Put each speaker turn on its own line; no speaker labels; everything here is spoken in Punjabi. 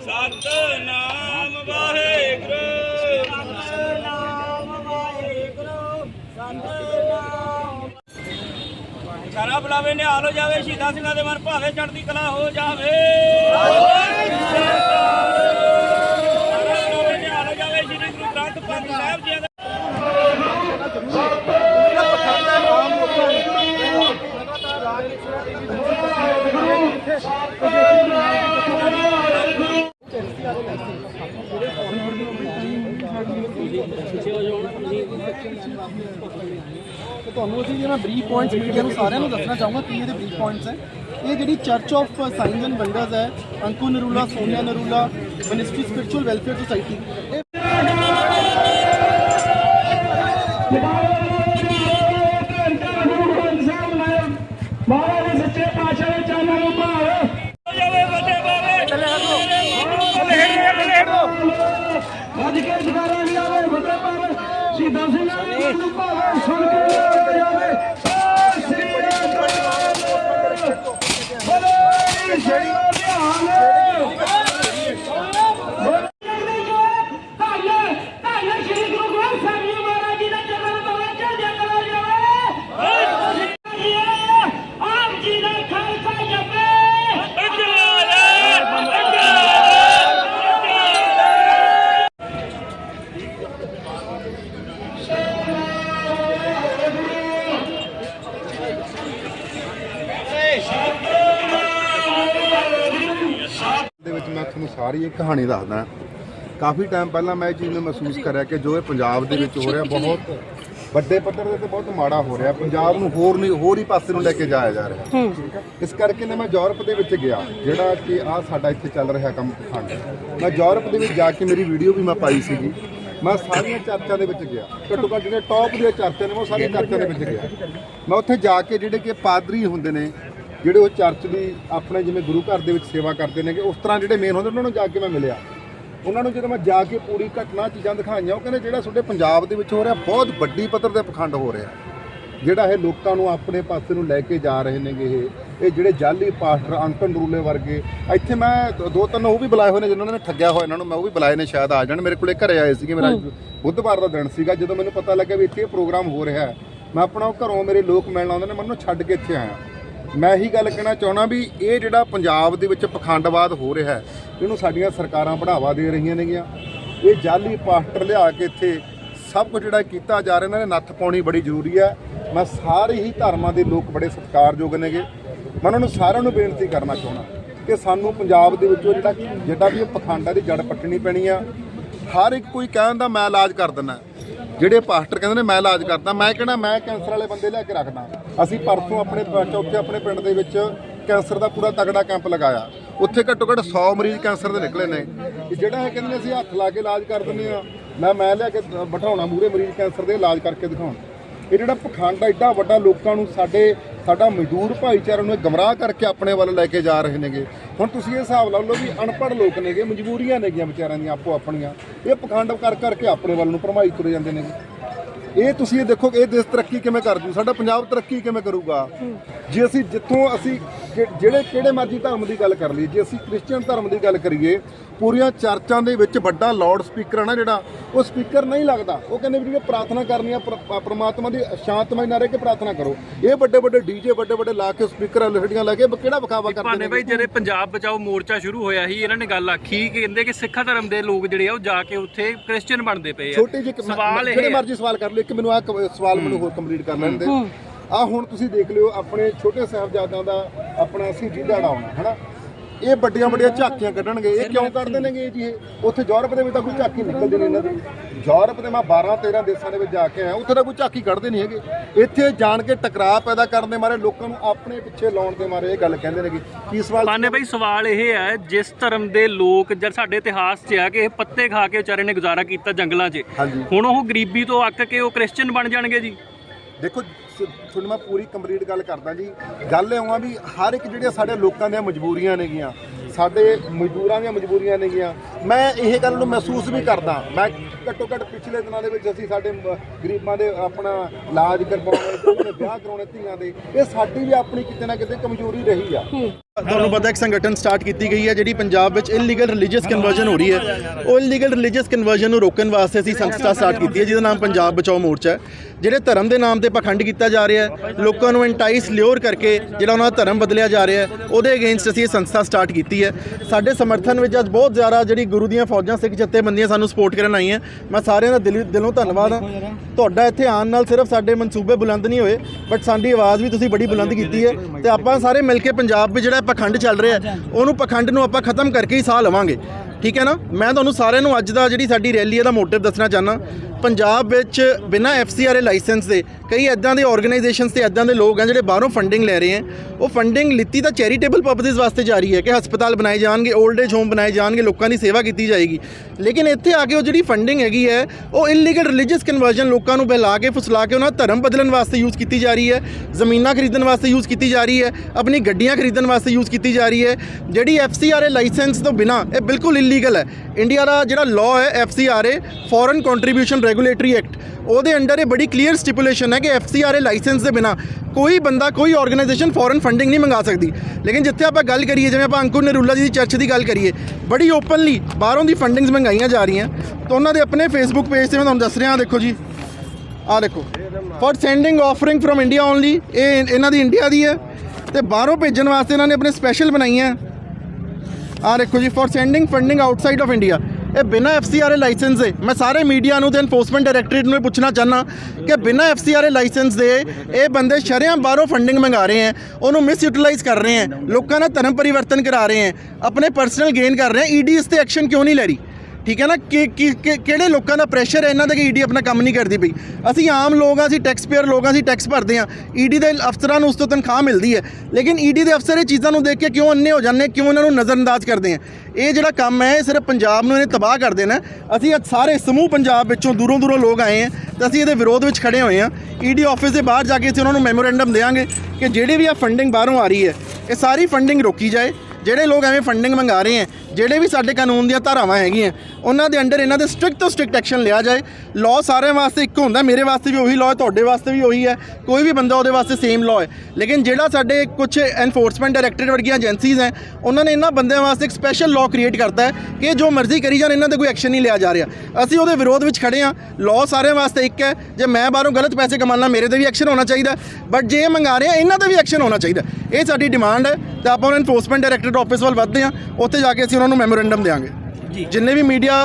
ਸਤਨਾਮ ਵਾਹਿਗੁਰੂ
ਨਾਮ ਵਾਹਿਗੁਰੂ। ਸਤਨਾਮ
ਸਾਰਾ ਬੁਲਾਵੇ, ਨਿਹਾਲ ਹੋ ਜਾਵੇ, ਸ਼ਹੀਦਾਂ ਸਿੰਘਾਂ ਦੇ ਮਨ ਭਾਵੇਂ ਚੜ੍ਹਦੀ ਕਲਾ ਹੋ ਜਾਵੇ। ਸਾਰਾ ਬੁਲਾਵੇ ਨਿਹਾਲ ਹੋ ਜਾਵੇ ਸ਼੍ਰੀ ਗੁਰੂ ਗ੍ਰੰਥ ਪਾਠ ਸਾਹਿਬ ਜੀ ਦਾ
ਤੇ ਤੁਹਾਨੂੰ ਅਸੀਂ ਜਿਹੜਾ ਬਰੀਫ ਪੁਆਇੰਟਸ ਮੀਡੀਆ ਨੂੰ ਸਾਰਿਆਂ ਨੂੰ ਦੱਸਣਾ ਚਾਹੂੰਗਾ ਕੀ ਇਹਦੇ ਬਰੀਫ ਪੁਆਇੰਟਸ ਹੈ। ਇਹ ਜਿਹੜੀ church of science and wonders ਹੈ Ankur Narula, Sonia Narula ministry spiritual welfare society
ਮਹਾਰਾਜ ਸੱਚੇ ਪਾਤਸ਼ਾਹ ਦੇ ਚਰਨਾਂ ਨੂੰ ਭਾਵ ਅੱਜ ਕੇ ਜਗਾਰਾ ਵੀ ਆਵੇ ਵੱਡੇ ਸ਼ਹੀਦਾਂ ਸਿੰਘਾਂ ਦੇ ਚਰਨਾਂ ਨੂੰ ਸ੍ਰੀ ਧਿਆਨ
ਤੁਹਾਨੂੰ ਸਾਰੀ ਇਹ ਕਹਾਣੀ ਦੱਸਦਾ। ਕਾਫੀ ਟਾਈਮ ਪਹਿਲਾਂ ਮੈਂ ਇਹ ਚੀਜ਼ ਨੂੰ ਮਹਿਸੂਸ ਕਰਿਆ ਕਿ ਜੋ ਇਹ ਪੰਜਾਬ ਦੇ ਵਿੱਚ ਹੋ ਰਿਹਾ ਬਹੁਤ ਵੱਡੇ ਪੱਧਰ ਦੇ ਤੇ ਬਹੁਤ ਮਾੜਾ ਹੋ ਰਿਹਾ। ਪੰਜਾਬ ਨੂੰ ਹੋਰ ਨਹੀਂ ਹੋਰ ਹੀ ਪਾਸੇ ਨੂੰ ਲੈ ਕੇ ਜਾਇਆ ਜਾ ਰਿਹਾ। ਇਸ ਕਰਕੇ ਨੇ ਮੈਂ ਯੂਰਪ ਦੇ ਵਿੱਚ ਗਿਆ ਜਿਹੜਾ ਕਿ ਆ ਸਾਡਾ ਇੱਥੇ ਚੱਲ ਰਿਹਾ ਕੰਮ ਖੰਡ ਮੈਂ ਯੂਰਪ ਦੇ ਵਿੱਚ ਜਾ ਕੇ ਮੇਰੀ ਵੀਡੀਓ ਵੀ ਮੈਂ ਪਾਈ ਸੀਗੀ। ਮੈਂ ਸਾਰੀਆਂ ਚਰਚਾਂ ਦੇ ਵਿੱਚ ਗਿਆ। ਘੱਟੋ ਘੱਟ ਜਿਹੜੇ ਟੌਪ ਦੀਆਂ ਚਰਚਾਂ ਨੇ ਮੈਂ ਉਹ ਸਾਰੀਆਂ ਚਰਚਾਂ ਦੇ ਵਿੱਚ ਗਿਆ। ਮੈਂ ਉੱਥੇ ਜਾ ਕੇ ਜਿਹੜੇ ਕਿ ਪਾਦਰੀ ਹੁੰਦੇ ਨੇ ਜਿਹੜੇ ਉਹ ਚਰਚ ਦੀ ਆਪਣੇ ਜਿਵੇਂ ਗੁਰੂ ਘਰ ਦੇ ਵਿੱਚ ਸੇਵਾ ਕਰਦੇ ਨੇ ਕਿ ਉਸ ਤਰ੍ਹਾਂ ਜਿਹੜੇ ਮੇਨ ਹੁੰਦੇ ਉਹਨਾਂ ਨੂੰ ਜਾ ਕੇ ਮੈਂ ਮਿਲਿਆ। ਉਹਨਾਂ ਨੂੰ ਜਦੋਂ ਮੈਂ ਜਾ ਕੇ ਪੂਰੀ ਘਟਨਾ ਚੀਜ਼ਾਂ ਦਿਖਾਈਆਂ ਉਹ ਕਹਿੰਦੇ ਜਿਹੜਾ ਤੁਹਾਡੇ ਪੰਜਾਬ ਦੇ ਵਿੱਚ ਹੋ ਰਿਹਾ ਬਹੁਤ ਵੱਡੀ ਪੱਧਰ ਤੇ ਪਖੰਡ ਹੋ ਰਿਹਾ। ਜਿਹੜਾ ਇਹ ਲੋਕਾਂ ਨੂੰ ਆਪਣੇ ਪਾਸੇ ਨੂੰ ਲੈ ਕੇ ਜਾ ਰਹੇ ਨੇਗੇ ਇਹ ਇਹ ਜਿਹੜੇ ਜਾਲੀ ਪਾਸਟਰ ਅੰਕਨ ਰੂਲੇ ਵਰਗੇ ਇੱਥੇ ਮੈਂ ਦੋ- ਤਿੰਨ ਉਹ ਵੀ ਬੁਲਾਏ ਹੋਏ ਨੇ ਜਿਨ੍ਹਾਂ ਨੇ ਠੱਗਿਆ ਹੋਇਆ ਇਹਨਾਂ ਨੂੰ ਮੈਂ ਉਹ ਵੀ ਬੁਲਾਏ ਨੇ ਸ਼ਾਇਦ ਆ ਜਾਣ ਮੇਰੇ ਕੋਲੇ ਘਰੇ ਆਏ ਸੀਗੇ ਮੇਰਾ ਬੁੱਧਵਾਰ ਦਾ ਦਿਨ ਸੀਗਾ ਜਦੋਂ ਮੈਨੂੰ ਪਤਾ ਲੱਗਿਆ ਵੀ ਇੱਥੇ ਇਹ ਪ੍ਰੋਗਰਾਮ ਹੋ ਰਿਹਾ ਮੈਂ ਆਪਣਾ ਘਰੋਂ ਮੇਰੇ ਲੋਕ ਮਿਲਣ ਆਉਂਦੇ ਨੇ ਮੈਨੂੰ ਛੱਡ ਕੇ ਇੱਥੇ ਆਇਆ। ਮੈਂ ਇਹੀ ਗੱਲ ਕਹਿਣਾ ਚਾਹਣਾ ਵੀ ਇਹ ਜਿਹੜਾ ਪੰਜਾਬ ਦੇ ਵਿੱਚ ਪਖੰਡਵਾਦ ਹੋ ਰਿਹਾ ਹੈ, ਇਹਨੂੰ ਸਾਡੀਆਂ ਸਰਕਾਰਾਂ ਬੜਾਵਾ ਦੇ ਰਹੀਆਂ ਨੇਗੀਆਂ। ਇਹ ਜਾਲੀ ਪਾਸਟਰ ਲਿਆ ਕੇ ਇੱਥੇ ਸਭ ਕੁਝ ਜਿਹੜਾ ਕੀਤਾ ਜਾ ਰਿਹਾ, ਇਹਨਾਂ ਨੇ ਨੱਥ ਪਾਉਣੀ ਬੜੀ ਜ਼ਰੂਰੀ ਹੈ। ਮੈਂ ਸਾਰੇ ਹੀ ਧਰਮਾਂ ਦੇ ਲੋਕ ਬੜੇ ਸਤਿਕਾਰਯੋਗ ਨੇਗੇ। ਮੈਂ ਉਹਨਾਂ ਨੂੰ ਸਾਰਿਆਂ ਨੂੰ ਬੇਨਤੀ ਕਰਨਾ ਚਾਹੁੰਦਾ ਕਿ ਸਾਨੂੰ ਪੰਜਾਬ ਦੇ ਵਿੱਚੋਂ ਜਿਹੜਾ ਜਿਹੜਾ ਵੀ ਇਹ ਪਖੰਡਾਂ ਦੀ ਜੜ ਪੱਟਣੀ ਪੈਣੀ ਆ। ਹਰ ਇੱਕ ਕੋਈ ਕਹਿਣ ਦਾ ਮੈਂ ਇਲਾਜ ਕਰ ਦਿੰਦਾ। ਜਿਹੜੇ ਪਾਸਟਰ ਕਹਿੰਦੇ ਨੇ, ਮੈਂ ਇਲਾਜ ਕਰਦਾ, ਮੈਂ ਕਹਿੰਦਾ, ਮੈਂ ਕੈਂਸਰ ਵਾਲੇ ਬੰਦੇ ਲੈ ਕੇ ਰੱਖਦਾ। ਅਸੀਂ ਪਰਸੋਂ ਆਪਣੇ ਚੌਥੇ ਆਪਣੇ ਪਿੰਡ ਦੇ ਵਿੱਚ ਕੈਂਸਰ ਦਾ ਪੂਰਾ ਤਗੜਾ ਕੈਂਪ ਲਗਾਇਆ। ਉੱਥੇ ਘੱਟੋ ਘੱਟ 100 ਮਰੀਜ਼ ਕੈਂਸਰ ਦੇ ਨਿਕਲੇ ਨੇ। ਜਿਹੜਾ ਇਹ ਕਹਿੰਦੇ ਨੇ, ਅਸੀਂ ਹੱਥ ਲਾ ਕੇ ਇਲਾਜ ਕਰ ਦਿੰਦੇ ਆ ਮੈਂ ਮੈਂ ਲਿਆ ਕੇ ਬਿਠਾਉਣਾ ਮੂਰੇ ਮਰੀਜ਼ ਕੈਂਸਰ ਦੇ, ਇਲਾਜ ਕਰਕੇ ਦਿਖਾਉਣ। ਇਹ ਜਿਹੜਾ ਪਖੰਡ ਆ ਐਡਾ ਵੱਡਾ ਲੋਕਾਂ ਨੂੰ ਸਾਡੇ ਸਾਡਾ ਮਜ਼ਦੂਰ ਭਾਈਚਾਰੇ ਨੂੰ ਗਮਰਾਹ ਕਰਕੇ ਆਪਣੇ ਵੱਲ ਲੈ ਕੇ ਜਾ ਰਹੇ ਨੇਗੇ। ਹੁਣ ਤੁਸੀਂ ਇਹ ਹਿਸਾਬ ਲਾ ਲਓ ਵੀ ਅਨਪੜ੍ਹ ਲੋਕ ਨੇਗੇ ਮਜਬੂਰੀਆਂ ਨੇਗੀਆਂ ਵਿਚਾਰਿਆਂ ਦੀਆਂ ਆਪੋ ਆਪਣੀਆਂ। ਇਹ ਪਖੰਡ ਕਰ ਕਰਕੇ ਆਪਣੇ ਵੱਲ ਨੂੰ ਭਰਮਾਈ ਤੁਰੇ ਜਾਂਦੇ ਨੇਗੇ। ਇਹ ਤੁਸੀਂ ਇਹ ਦੇਖੋ ਕਿ ਇਹ ਦੇਸ਼ ਤਰੱਕੀ ਕਿਵੇਂ ਕਰ ਜੂ ਸਾਡਾ ਪੰਜਾਬ ਤਰੱਕੀ ਕਿਵੇਂ ਕਰੂਗਾ? ਜੇ ਅਸੀਂ ਜਿੱਥੋਂ ਅਸੀਂ ਜਿਹੜੇ ਕਿਹੜੇ ਮਰਜ਼ੀ ਧਰਮ ਦੀ ਗੱਲ ਕਰ ਲਈਏ ਜੇ ਅਸੀਂ ਕ੍ਰਿਸਚੀਅਨ ਧਰਮ ਦੀ ਗੱਲ ਕਰੀਏ ਪੂਰੀਆਂ ਚਰਚਾਂ ਦੇ ਵਿੱਚ ਵੱਡਾ ਲਾਊਡ ਸਪੀਕਰ ਹੈ ਨਾ ਜਿਹੜਾ ਉਹ ਸਪੀਕਰ ਨਹੀਂ ਲੱਗਦਾ। ਉਹ ਕਹਿੰਦੇ ਵੀ ਜਿਹੜੇ ਪ੍ਰਾਰਥਨਾ ਕਰਨੀ ਆ ਪ੍ਰਮਾਤਮਾ ਦੀ ਸ਼ਾਂਤਮਈ ਨਾਲ ਰਹਿ ਕੇ ਪ੍ਰਾਰਥਨਾ ਕਰੋ। ਇਹ ਵੱਡੇ ਵੱਡੇ ਡੀਜੇ ਵੱਡੇ ਵੱਡੇ ਲਾ ਕੇ ਸਪੀਕਰ ਲਹੜੀਆਂ ਲਾ ਕੇ ਕਿਹੜਾ ਵਿਖਾਵਾ ਕਰਦੇ
ਭਾਨੇ
ਨੇ?
ਭਾਈ ਜਿਹੜੇ ਪੰਜਾਬ ਬਚਾਓ ਮੋਰਚਾ ਸ਼ੁਰੂ ਹੋਇਆ ਸੀ ਇਹਨਾਂ ਨੇ ਗੱਲ ਆਖੀ ਕਿ ਕਹਿੰਦੇ ਕਿ ਸਿੱਖ ਧਰਮ ਦੇ ਲੋਕ ਜਿਹੜੇ ਆ ਉਹ ਜਾ ਕੇ ਉੱਥੇ ਕ੍ਰਿਸਚੀਅਨ ਬਣਦੇ ਪਏ ਆ।
ਛੋਟੀ ਜਿਹੀ
ਸਵਾਲ ਇਹ।
ਮਰਜ਼ੀ ਸਵਾਲ ਕਰ ਲਿਓ। ਇੱਕ ਮੈਨੂੰ ਆ ਸਵਾਲ ਮੈਨੂੰ ਹੋਰ ਕੰਪਲੀਟ ਕਰ ਲੈਣ ਦੇ। ਆ ਹੁਣ ਤੁਸੀਂ ਦੇਖ ਲਿਓ ਆਪਣੇ ਛੋਟੇ ਸਾਹਿਬਜ਼ਾਦਿਆਂ ਦਾ ਆਪਣਾ ਸ਼ਹੀਦੀ ਦਿਹਾੜਾ ਆਉਣਾ ਹਨਾ? ਇਹ ਵੱਡੀਆਂ ਵੱਡੀਆਂ ਝਾਕੀਆਂ ਕੱਢਣਗੇ ਇਹ ਕਿਉਂ ਕੱਢਦੇ ਨੇਗੇ ਜੀ ਇਹ? ਉੱਥੇ ਯੂਰਪ ਦੇ ਵਿੱਚ ਤਾਂ ਕੋਈ ਝਾਕੀ ਨਿਕਲਦੀ ਨਹੀਂ ਇਹਨਾਂ ਦੀ। ਯੂਰਪ ਦੇ ਮੈਂ 12 13 ਦੇਸ਼ਾਂ ਦੇ ਵਿੱਚ ਜਾ ਕੇ ਆਇਆ ਉੱਥੇ ਤਾਂ ਕੋਈ ਝਾਕੀ ਕੱਢਦੇ ਨਹੀਂ ਹੈਗੇ। ਇੱਥੇ ਜਾਣ ਕੇ ਟਕਰਾਅ ਪੈਦਾ ਕਰਨ ਦੇ ਮਾਰੇ ਲੋਕਾਂ ਨੂੰ ਆਪਣੇ ਪਿੱਛੇ ਲਾਉਣ ਦੇ ਮਾਰੇ ਇਹ ਗੱਲ ਕਹਿੰਦੇ ਨੇਗੇ। ਕੀ ਸਵਾਲ?
ਭਾਨੇ ਭਾਈ ਸਵਾਲ ਇਹ ਹੈ ਜਿਸ ਧਰਮ ਦੇ ਲੋਕ ਜਦ ਸਾਡੇ ਇਤਿਹਾਸ 'ਚ ਆ ਕਿ ਇਹ ਪੱਤੇ ਖਾ ਕੇ ਵਿਚਾਰੇ ਨੇ ਗੁਜ਼ਾਰਾ ਕੀਤਾ ਜੰਗਲਾਂ 'ਚ। ਹੁਣ ਉਹ ਗਰੀਬੀ ਤੋਂ ਅੱਕ ਕੇ ਉਹ ਕ੍ਰਿਸਚੀਅਨ ਬਣ ਜਾਣਗੇ ਜੀ।
ਦੇਖੋ, ਸ- ਤੁਹਾਨੂੰ ਮੈਂ ਪੂਰੀ ਕੰਪਲੀਟ ਗੱਲ ਕਰਦਾ ਜੀ। ਗੱਲ ਇਹ ਆਵਾਂ ਵੀ ਹਰ ਇੱਕ ਜਿਹੜੀਆਂ ਸਾਡੇ ਲੋਕਾਂ ਦੀਆਂ ਮਜਬੂਰੀਆਂ ਨੇਗੀਆਂ, ਸਾਡੇ ਮਜ਼ਦੂਰਾਂ ਦੀਆਂ ਮਜਬੂਰੀਆਂ ਨੇਗੀਆਂ ਮੈਂ ਇਹ ਗੱਲ ਨੂੰ ਮਹਿਸੂਸ ਵੀ ਕਰਦਾ। ਮੈਂ ਘੱਟੋ ਘੱਟ ਪਿਛਲੇ ਦਿਨਾਂ ਦੇ ਵਿੱਚ ਅਸੀਂ ਸਾਡੇ ਗਰੀਬਾਂ ਦੇ ਆਪਣਾ ਇਲਾਜ ਕਰਵਾਉਣੇ ਤੇ ਉਹਨੇ ਵਿਆਹ ਕਰਾਉਣੇ ਧੀਆਂ ਦੇ ਇਹ ਸਾਡੀ ਵੀ ਆਪਣੀ ਕਿਤੇ ਨਾ ਕਿਤੇ ਕਮਜ਼ੋਰੀ ਰਹੀ ਆ।
ਤੁਹਾਨੂੰ ਪਤਾ ਇੱਕ ਸੰਗਠਨ ਸਟਾਰਟ ਕੀਤੀ ਗਈ ਹੈ ਜਿਹੜੀ ਪੰਜਾਬ ਵਿੱਚ ਇਲੀਗਲ ਰਿਲੀਜੀਅਸ ਕਨਵਰਜਨ ਹੋ ਰਹੀ ਹੈ। ਉਹ ਇਲੀਗਲ ਰਿਲੀਜੀਅਸ ਕਨਵਰਜਨ ਨੂੰ ਰੋਕਣ ਵਾਸਤੇ ਅਸੀਂ ਸੰਸਥਾ ਸਟਾਰਟ ਕੀਤੀ ਹੈ ਜਿਹਦਾ ਨਾਮ ਪੰਜਾਬ ਬਚਾਓ ਮੋਰਚਾ ਹੈ ਜਿਹੜੇ ਧਰਮ ਦੇ ਨਾਮ ਤੇ ਪਖੰਡ ਕੀਤਾ ਜਾ ਰਿਹਾ ਹੈ ਲੋਕਾਂ ਨੂੰ ਐਂਟਾਈਸ ਲਿਓਰ ਕਰਕੇ ਜਿਹੜਾ ਉਹਨਾਂ ਦਾ ਧਰਮ ਬਦਲਿਆ ਜਾ ਰਿਹਾ ਹੈ ਉਹਦੇ ਅਗੇਂਸਟ ਅਸੀਂ ਇਹ ਸੰਸਥਾ ਸਟਾਰਟ ਕੀਤੀ ਹੈ। ਸਾਡੇ ਸਮਰਥਨ ਵਿੱਚ ਅੱਜ ਬਹੁਤ ਜ਼ਿਆਦਾ ਜਿਹੜੀ ਗੁਰੂ ਦੀਆਂ ਫੌਜਾਂ ਸਿੱਖ ਜਥੇਬੰਦੀਆਂ ਸਾਨੂੰ ਸਪੋਰਟ ਕਰਨ ਆਈਆਂ। ਮੈਂ ਸਾਰਿਆਂ ਦਾ ਦਿਲ ਦਿਲੋਂ ਧੰਨਵਾਦ ਹਾਂ। ਤੁਹਾਡਾ ਇੱਥੇ ਆਉਣ ਨਾਲ ਸਿਰਫ ਸਾਡੇ ਮਨਸੂਬੇ ਬੁਲੰਦ ਨਹੀਂ ਹੋਏ ਬਟ ਸਾਡੀ ਆਵਾਜ਼ ਵੀ ਤੁਸੀਂ ਬੜੀ ਬੁਲੰਦ ਕੀਤੀ ਹੈ। ਤੇ ਆਪਾਂ ਸਾਰੇ ਮਿਲ ਕੇ ਪੰਜਾਬ ਵਿੱਚ ਜਿਹੜਾ ਪਖੰਡ ਚੱਲ ਰਿਹਾ ਹੈ, ਉਹਨੂੰ ਪਖੰਡ ਨੂੰ ਆਪਾਂ ਖਤਮ ਕਰਕੇ ਹੀ ਸਾਹ ਲਵਾਂਗੇ। ਠੀਕ ਹੈ ਨਾ? ਮੈਂ ਤੁਹਾਨੂੰ ਸਾਰਿਆਂ ਨੂੰ ਅੱਜ ਦਾ ਜਿਹੜੀ ਸਾਡੀ ਰੈਲੀ ਦਾ ਮੋਟਿਵ ਦੱਸਣਾ ਚਾਹਨਾ ਪੰਜਾਬ ਵਿੱਚ ਬਿਨਾਂ ਐਫਸੀਆਰਏ ਲਾਇਸੈਂਸ ਦੇ ਕਈ ਐਦਾਂ ਦੇ ਆਰਗੇਨਾਈਜੇਸ਼ਨਸ ਤੇ ਐਦਾਂ ਦੇ ਲੋਕ ਹਨ ਜਿਹੜੇ ਬਾਹਰੋਂ ਫੰਡਿੰਗ ਲੈ ਰਹੇ ਹਨ ਉਹ ਫੰਡਿੰਗ ਲਿੱਤੀ ਤਾਂ ਚੈਰੀਟੇਬਲ ਪਰਪਸਿਸ ਵਾਸਤੇ ਜਾ ਰਹੀ ਹੈ ਕਿ ਹਸਪਤਾਲ ਬਣਾਏ ਜਾਣਗੇ 올ਡ ਏਜ ਹੋਮ ਬਣਾਏ ਜਾਣਗੇ, ਲੋਕਾਂ ਦੀ ਸੇਵਾ ਕੀਤੀ ਜਾਏਗੀ। ਲੇਕਿਨ ਇੱਥੇ ਆ ਕੇ ਉਹ ਜਿਹੜੀ ਫੰਡਿੰਗ ਹੈਗੀ ਹੈ, ਉਹ ਇਲੀਗਲ ਰਿਲੀਜੀਅਸ ਕਨਵਰਜਨ ਲੋਕਾਂ ਨੂੰ ਬਹਿਲਾ ਕੇ, ਫੁਸਲਾ ਕੇ ਉਹਨਾਂ ਦਾ ਧਰਮ ਬਦਲਣ ਵਾਸਤੇ ਯੂਜ਼ ਕੀਤੀ ਜਾ ਰਹੀ ਹੈ, ਜ਼ਮੀਨਾਂ ਖਰੀਦਣ ਵਾਸਤੇ ਯੂਜ਼ ਕੀਤੀ ਜਾ ਰਹੀ ਹੈ, ਆਪਣੀ ਗੱਡੀਆਂ ਖਰੀਦਣ ਵਾਸਤੇ ਯੂਜ਼ ਕੀਤੀ ਜਾ ਰਹੀ ਹੈ। ਜਿਹੜੀ ਐਫਸੀਆਰਏ ਲਾਇਸੈਂਸ ਤੋਂ ਬਿਨਾ ਇਹ ਬਿਲਕੁਲ ਇਲੀਗਲ ਹੈ। ਇੰਡੀਆ ਦਾ ਜਿਹੜਾ ਲਾਅ ਹੈ FCRA foreign contribution regulatory act ਉਹਦੇ ਅੰਡਰ ਇਹ ਬੜੀ ਕਲੀਅਰ ਸਟਿਪੂਲੇਸ਼ਨ ਹੈ ਕਿ ਐਫਸੀਆਰਏ ਲਾਇਸੈਂਸ ਦੇ ਬਿਨਾ ਕੋਈ ਬੰਦਾ, ਕੋਈ ਆਰਗੇਨਾਈਜੇਸ਼ਨ ਫੋਰਨ ਫੰਡਿੰਗ ਨਹੀਂ ਮੰਗਾ ਸਕਦੀ। ਲੇਕਿਨ ਜਿੱਥੇ ਆਪਾਂ ਗੱਲ ਕਰੀਏ, ਜਿਵੇਂ ਆਪਾਂ ਅੰਕੁਰ ਨਰੂਲਾ ਜੀ ਦੀ ਚਰਚ ਦੀ ਗੱਲ ਕਰੀਏ, ਬੜੀ ਓਪਨਲੀ ਬਾਹਰੋਂ ਦੀ ਫੰਡਿੰਗਸ ਮੰਗਾਈਆਂ ਜਾ ਰਹੀਆਂ। ਤਾਂ ਉਹਨਾਂ ਦੇ ਆਪਣੇ ਫੇਸਬੁੱਕ ਪੇਜ ਤੇ ਮੈਂ ਤੁਹਾਨੂੰ ਦੱਸ ਰਿਹਾ ਹਾਂ ਦੇਖੋ ਜੀ। ਆਹ ਦੇਖੋ। For sending offering firm India only ਇਹ ਇਹਨਾਂ ਦੀ ਇੰਡੀਆ ਦੀ ਹੈ। ਤੇ ਬਾਹਰੋਂ ਭੇਜਣ ਵਾਸਤੇ ਇਹਨਾਂ ਨੇ ਆਪਣੇ ਸਪੈਸ਼ਲ ਬਣਾਈਆਂ। ਆਹ ਦੇਖੋ ਜੀ for sending funding outside of India ਇਹ ਬਿਨਾਂ ਐਫਸੀਆਰਏ ਲਾਇਸੈਂਸ ਦੇ, ਮੈਂ ਸਾਰੇ ਮੀਡੀਆ ਨੂੰ ਤੇ ਐਨਫੋਰਸਮੈਂਟ ਡਾਇਰੈਕਟੋਰੇਟ ਨੂੰ ਇਹ ਪੁੱਛਣਾ ਚਾਹਨਾ ਕਿ ਬਿਨਾਂ ਐਫਸੀਆਰਏ ਲਾਇਸੈਂਸ ਦੇ ਇਹ ਬੰਦੇ ਸ਼ਰਿਆਂ ਬਾਹਰੋਂ ਫੰਡਿੰਗ ਮੰਗਾ ਰਹੇ ਹੈ, ਉਹਨੂੰ ਮਿਸ ਯੂਟਿਲਾਈਜ਼ ਕਰ ਰਹੇ ਹੈ, ਲੋਕਾਂ ਦਾ ਧਰਮ ਪਰਿਵਰਤਨ ਕਰਾ ਰਹੇ ਹੈ, ਆਪਣੇ ਪਰਸਨਲ ਗੇਨ ਕਰ ਰਹੇ ਹੈ ਈਡੀ ਇਸ ਤੇ ਐਕਸ਼ਨ ਕਿਉਂ ਨਹੀਂ ਲੈ ਰਹੀ? ਠੀਕ ਹੈ ਨਾ? ਕਿ ਕਿ- ਕਿਹੜੇ ਲੋਕਾਂ ਦਾ ਪ੍ਰੈਸ਼ਰ ਹੈ ਇਹਨਾਂ ਦਾ ਕਿ ਈਡੀ ਆਪਣਾ ਕੰਮ ਨਹੀਂ ਕਰਦੀ ਪਈ? ਅਸੀਂ ਆਮ ਲੋਕ ਹਾਂ, ਅਸੀਂ ਟੈਕਸ ਪੇਅਰ ਲੋਕ ਹਾਂ, ਅਸੀਂ ਟੈਕਸ ਭਰਦੇ ਹਾਂ। ਈਡੀ ਦੇ ਅਫਸਰਾਂ ਨੂੰ ਉਸ ਤੋਂ ਤਨਖਾਹ ਮਿਲਦੀ ਹੈ। ਲੇਕਿਨ ਈਡੀ ਦੇ ਅਫਸਰ ਇਹ ਚੀਜ਼ਾਂ ਨੂੰ ਦੇਖ ਕੇ ਕਿਉਂ ਅੰਨੇ ਹੋ ਜਾਂਦੇ ਕਿਉਂ ਇਹਨਾਂ ਨੂੰ ਨਜ਼ਰਅੰਦਾਜ਼ ਕਰਦੇ ਆ ਇਹ ਜਿਹੜਾ ਕੰਮ ਹੈ, ਇਹ ਸਿਰਫ ਪੰਜਾਬ ਨੂੰ ਇਹਨੇ ਤਬਾਹ ਕਰ ਦੇਣਾ ਅਸੀਂ ਅੱਜ ਸਾਰੇ ਸਮੂਹ ਪੰਜਾਬ ਵਿੱਚੋਂ ਦੂਰੋਂ ਦੂਰੋਂ ਲੋਕ ਆਏ ਆ ਤੇ ਅਸੀਂ ਇਹਦੇ ਵਿਰੋਧ ਵਿੱਚ ਖੜੇ ਹੋਏ ਆ ਈਡੀ ਆਫਿਸ ਦੇ ਬਾਹਰ ਜਾ ਕੇ ਅਸੀਂ ਉਹਨਾਂ ਨੂੰ ਮੈਮੋਰੈਂਡਮ ਦੇਵਾਂਗੇ ਕਿ ਜਿਹੜੀ ਵੀ ਆ ਫੰਡਿੰਗ ਬਾਹਰੋਂ ਆ ਰਹੀ ਹੈ, ਇਹ ਸਾਰੀ ਫੰਡਿੰਗ ਰੋਕੀ ਜਾਏ। ਜਿਹੜੇ ਲੋਕ ਐਵੇਂ ਫੰਡਿੰਗ ਮੰਗਾ ਰਹੇ ਹੈ, ਜਿਹੜੇ ਵੀ ਸਾਡੇ ਕਾਨੂੰਨ ਦੀਆਂ ਧਾਰਾਵਾਂ ਹੈਗੀਆਂ, ਉਹਨਾਂ ਦੇ ਅੰਡਰ ਇਹਨਾਂ ਦੇ ਸਟ੍ਰਿਕਟ ਤੋਂ ਸਟ੍ਰਿਕਟ ਐਕਸ਼ਨ ਲਿਆ ਜਾਏ। ਲਾਅ ਸਾਰਿਆਂ ਵਾਸਤੇ ਇੱਕ ਹੁੰਦਾ, ਮੇਰੇ ਵਾਸਤੇ ਵੀ ਉਹੀ ਲਾਅ ਹੈ, ਤੁਹਾਡੇ ਵਾਸਤੇ ਵੀ ਉਹੀ ਹੈ, ਕੋਈ ਵੀ ਬੰਦਾ ਉਹਦੇ ਵਾਸਤੇ ਸੇਮ ਲਾਅ ਹੈ। ਲੇਕਿਨ ਜਿਹੜਾ ਸਾਡੇ ਕੁਝ ਐਨਫੋਰਸਮੈਂਟ ਡਾਇਰੈਕਟਰੇਟ ਵਰਗੀਆਂ ਏਜੰਸੀਜ਼ ਹੈ, ਉਹਨਾਂ ਨੇ ਇਹਨਾਂ ਬੰਦਿਆਂ ਵਾਸਤੇ ਇੱਕ ਸਪੈਸ਼ਲ ਲਾਅ ਕ੍ਰੀਏਟ ਕਰਤਾ ਹੈ ਕਿ ਜੋ ਮਰਜ਼ੀ ਕਰੀ ਜਾਣ, ਇਹਨਾਂ ਤੇ ਕੋਈ ਐਕਸ਼ਨ ਨਹੀਂ ਲਿਆ ਜਾ ਰਿਹਾ। ਅਸੀਂ ਉਹਦੇ ਵਿਰੋਧ ਵਿੱਚ ਖੜੇ ਹਾਂ। ਲਾਅ ਸਾਰਿਆਂ ਵਾਸਤੇ ਇੱਕ ਹੈ। ਜੇ ਮੈਂ ਬਾਹਰੋਂ ਗਲਤ ਪੈਸੇ ਕਮਾਉਣਾ ਮੇਰੇ ਤੇ ਵੀ ਐਕਸ਼ਨ ਹੋਣਾ ਚਾਹੀਦਾ। ਬਟ ਜੇ ਇਹ ਮੰਗਾ ਰਹੇ ਆ ਇਹਨਾਂ ਤੇ ਵੀ ਐਕਸ਼ਨ ਹੋਣਾ ਚਾਹੀਦਾ। ਇਹ ਸਾਡੀ ਡਿਮਾਂਡ ਹੈ, ਤੇ ਆਪਾਂ ਉਹਨਾਂ ਐਨਫੋਰਸਮੈਂਟ ਡਾਇਰੈਕਟਰੇਟ ਆਫਿਸ ਵੱਲ ਵੱਧਦੇ ਹਾਂ ਉੱਥੇ ਜਾ ਕੇ ਅਸੀਂ ਉਹਨਾਂ ਨੂੰ ਮੈਮੋਰੈਂਡਮ ਦੇਵਾਂਗੇ। ਜਿੰਨੇ ਵੀ ਮੀਡੀਆ